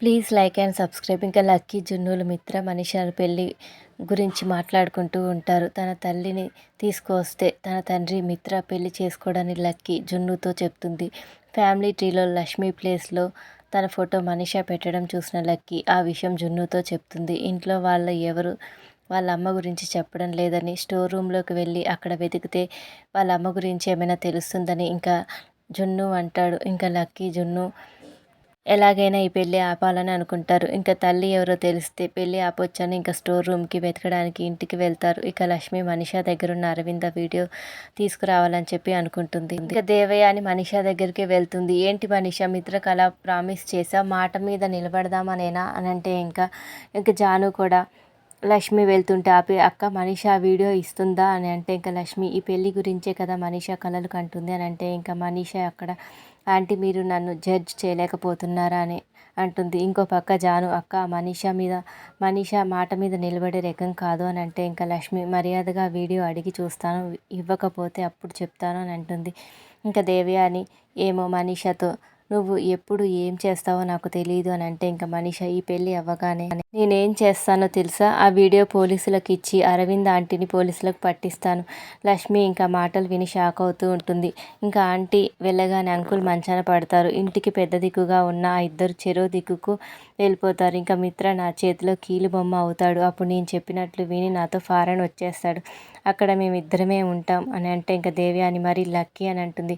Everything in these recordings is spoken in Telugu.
Please like and subscribe. ఇంకా లక్కీ జున్నుల మిత్ర మనిషాల పెళ్ళి గురించి మాట్లాడుకుంటూ ఉంటారు. తన తల్లిని తీసుకొస్తే తన తండ్రి మిత్ర పెళ్ళి చేసుకోవడానికి లక్కీ జున్నుతో చెప్తుంది. ఫ్యామిలీ ట్రీలో లక్ష్మీ ప్లేస్లో తన ఫోటో మనిషా పెట్టడం చూసిన లక్కీ ఆ విషయం జున్నుతో చెప్తుంది. ఇంట్లో వాళ్ళ ఎవరు వాళ్ళ అమ్మ గురించి చెప్పడం లేదని స్టోర్ రూమ్లోకి వెళ్ళి అక్కడ వెతికితే వాళ్ళ అమ్మ గురించి ఏమైనా తెలుస్తుందని ఇంకా జున్ను అంటాడు. ఇంకా లక్కీ జున్ను ఎలాగైనా ఈ పెళ్ళి ఆపాలని అనుకుంటారు. ఇంకా తల్లి ఎవరో తెలిస్తే పెళ్ళి ఆపొచ్చని ఇంకా స్టోర్ రూమ్కి వెతకడానికి ఇంటికి వెళ్తారు. ఇక లక్ష్మి మనిషా దగ్గర ఉన్న అరవింద వీడియో తీసుకురావాలని చెప్పి అనుకుంటుంది. ఇంకా దేవయ్య అని మనిషా దగ్గరికి వెళ్తుంది. ఏంటి మనిష మిత్రకళ ప్రామిస్ చేసా మాట మీద నిలబడదామనేనా? అని అంటే ఇంకా ఇంకా జాను కూడా లక్ష్మి వెళ్తుంటే ఆపి అక్క మనీషా వీడియో ఇస్తుందా? అని అంటే ఇంకా లక్ష్మి ఈ పెళ్ళి గురించే కదా మనీషా కలలు కంటుంది. అని అంటే ఇంకా మనీషా అక్కడ ఆంటీ మీరు నన్ను జడ్జ్ చేయలేకపోతున్నారా అని అంటుంది. ఇంకో పక్క జాను అక్క మనీషా మీద మనీషా మాట మీద నిలబడే రకం కాదు అని అంటే ఇంకా లక్ష్మి మర్యాదగా వీడియో అడిగి చూస్తాను ఇవ్వకపోతే అప్పుడు చెప్తాను అని అంటుంది. ఇంకా దేవి అని ఏమో మనీషాతో నువ్వు ఎప్పుడు ఏం చేస్తావో నాకు తెలియదు అని అంటే ఇంకా మనిష ఈ పెళ్ళి అవ్వగానే నేనేం చేస్తానో తెలుసా? ఆ వీడియో పోలీసులకు ఇచ్చి అరవింద్ ఆంటీని పోలీసులకు పట్టిస్తాను. లక్ష్మి ఇంకా మాటలు విని షాక్ అవుతూ ఉంటుంది. ఇంకా ఆంటీ వెళ్ళగానే అంకుల్ మంచాన పడతారు. ఇంటికి పెద్ద దిక్కుగా ఉన్న ఆ ఇద్దరు చెరో దిక్కుకు వెళ్ళిపోతారు. ఇంకా మిత్ర నా చేతిలో కీలు బొమ్మ అవుతాడు. అప్పుడు నేను చెప్పినట్లు విని నాతో ఫారెన్ వచ్చేస్తాడు. అక్కడ మేము ఇద్దరమే ఉంటాం అని అంటే ఇంకా దేవి అని మరీ లక్కీ అని అంటుంది.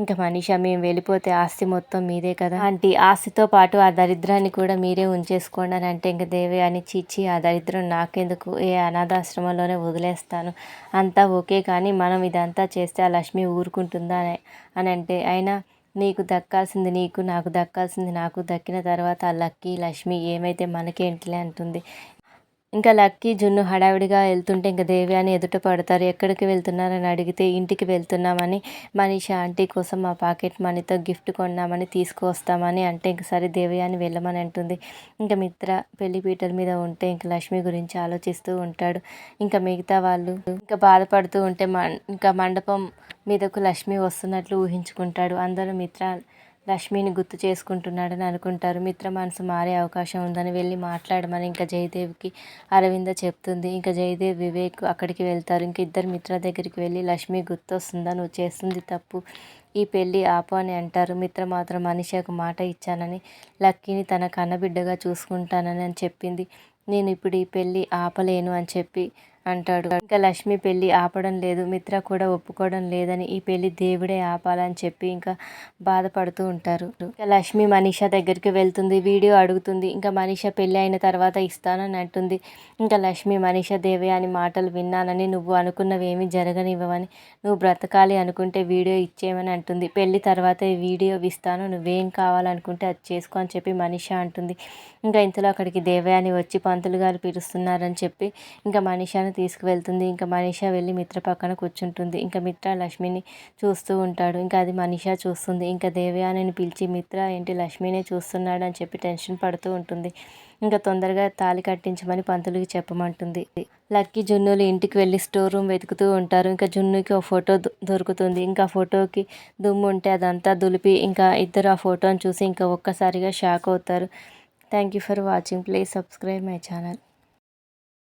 ఇంకా మనీషా మేము వెళ్ళిపోతే ఆస్తి మొత్తం మీదే కదా? ఆంటీ ఆస్తితో పాటు ఆ దరిద్రాన్ని కూడా మీరే ఉంచేసుకోండి అని అంటే ఇంకా దేవి అని చిచ్చి ఆ దరిద్రం నాకెందుకు? ఏ అనాథాశ్రమంలోనే వదిలేస్తాను. అంతా ఓకే కానీ మనం ఇదంతా చేస్తే ఆ లక్ష్మి ఊరుకుంటుందా అని అంటే అయినా నీకు దక్కాల్సింది నీకు నాకు దక్కాల్సింది నాకు దక్కిన తర్వాత ఆ లక్కీ లక్ష్మి ఏమైతే మనకేంటిలే అంటుంది. ఇంకా లక్కీ జున్ను హడావిడిగా వెళ్తుంటే ఇంకా దేవ్యాని ఎదుట పడతారు. ఎక్కడికి వెళ్తున్నారని అడిగితే ఇంటికి వెళ్తున్నామని మనీష ఆంటీ కోసం మా పాకెట్ మనీతో గిఫ్ట్ కొన్నామని తీసుకువస్తామని అంటే ఇంక సరే అని వెళ్ళమని అంటుంది. ఇంకా మిత్ర పెళ్ళి పీటల మీద ఉంటే ఇంకా లక్ష్మి గురించి ఆలోచిస్తూ ఉంటాడు. ఇంకా మిగతా వాళ్ళు ఇంకా బాధపడుతూ ఉంటే ఇంకా మండపం మీదకు లక్ష్మి వస్తున్నట్లు ఊహించుకుంటాడు. అందరూ మిత్ర లక్ష్మిని గుర్తు చేసుకుంటున్నాడని అనుకుంటారు. మిత్ర మనసు మారే అవకాశం ఉందని వెళ్ళి మాట్లాడమని ఇంకా జయదేవ్కి అరవింద చెప్తుంది. ఇంకా జయదేవ్ వివేక్ అక్కడికి వెళ్తారు. ఇంక ఇద్దరు మిత్ర దగ్గరికి వెళ్ళి లక్ష్మి గుర్తొస్తుందా? నువ్వు చేస్తుంది తప్పు. ఈ పెళ్ళి ఆపు అని అంటారు. మిత్ర మాత్రం మనిషికి మాట ఇచ్చానని లక్కీని తన కన్నబిడ్డగా చూసుకుంటానని అని చెప్పింది. నేను ఇప్పుడు ఈ పెళ్ళి ఆపలేను అని చెప్పి అంటాడు. ఇంకా లక్ష్మి పెళ్ళి ఆపడం లేదు. మిత్ర కూడా ఒప్పుకోవడం లేదని ఈ పెళ్ళి దేవుడే ఆపాలని చెప్పి ఇంకా బాధపడుతూ ఉంటారు. ఇంకా లక్ష్మి మనీష దగ్గరికి వెళ్తుంది. వీడియో అడుగుతుంది. ఇంకా మనీష పెళ్ళి అయిన తర్వాత ఇస్తానని అంటుంది. ఇంకా లక్ష్మి మనీష దేవి అని మాటలు విన్నానని నువ్వు అనుకున్నవి ఏమి జరగనివ్వవని నువ్వు బ్రతకాలి అనుకుంటే వీడియో ఇచ్చేయమని అంటుంది. పెళ్ళి తర్వాత ఈ వీడియో ఇస్తాను నువ్వేం కావాలనుకుంటే అది చేసుకో అని చెప్పి మనీషా అంటుంది. ఇంకా ఇంతలో అక్కడికి దేవయాని వచ్చి పంతులు గారు పిలుస్తున్నారని చెప్పి ఇంకా మనీషాను తీసుకువెళ్తుంది. ఇంకా మనీషా వెళ్ళి మిత్ర పక్కన కూర్చుంటుంది. ఇంకా మిత్ర లక్ష్మిని చూస్తూ ఉంటాడు. ఇంకా అది మనీషా చూస్తుంది. ఇంకా దేవయానిని పిలిచి మిత్ర ఏంటి లక్ష్మినే చూస్తున్నాడు? అని చెప్పి టెన్షన్ పడుతూ ఉంటుంది. ఇంకా తొందరగా తాళి కట్టించమని పంతులకి చెప్పమంటుంది. లక్కీ జున్నులు ఇంటికి వెళ్ళి స్టోర్ రూమ్ వెతుకుతూ ఉంటారు. ఇంకా జున్నుకి ఒక ఫోటో దొరుకుతుంది. ఇంకా ఫోటోకి దుమ్ము ఉంటే అదంతా దులిపి ఇంకా ఇద్దరు ఆ ఫోటోని చూసి ఇంకా ఒక్కసారిగా షాక్ అవుతారు. Thank you for watching. Please subscribe my channel.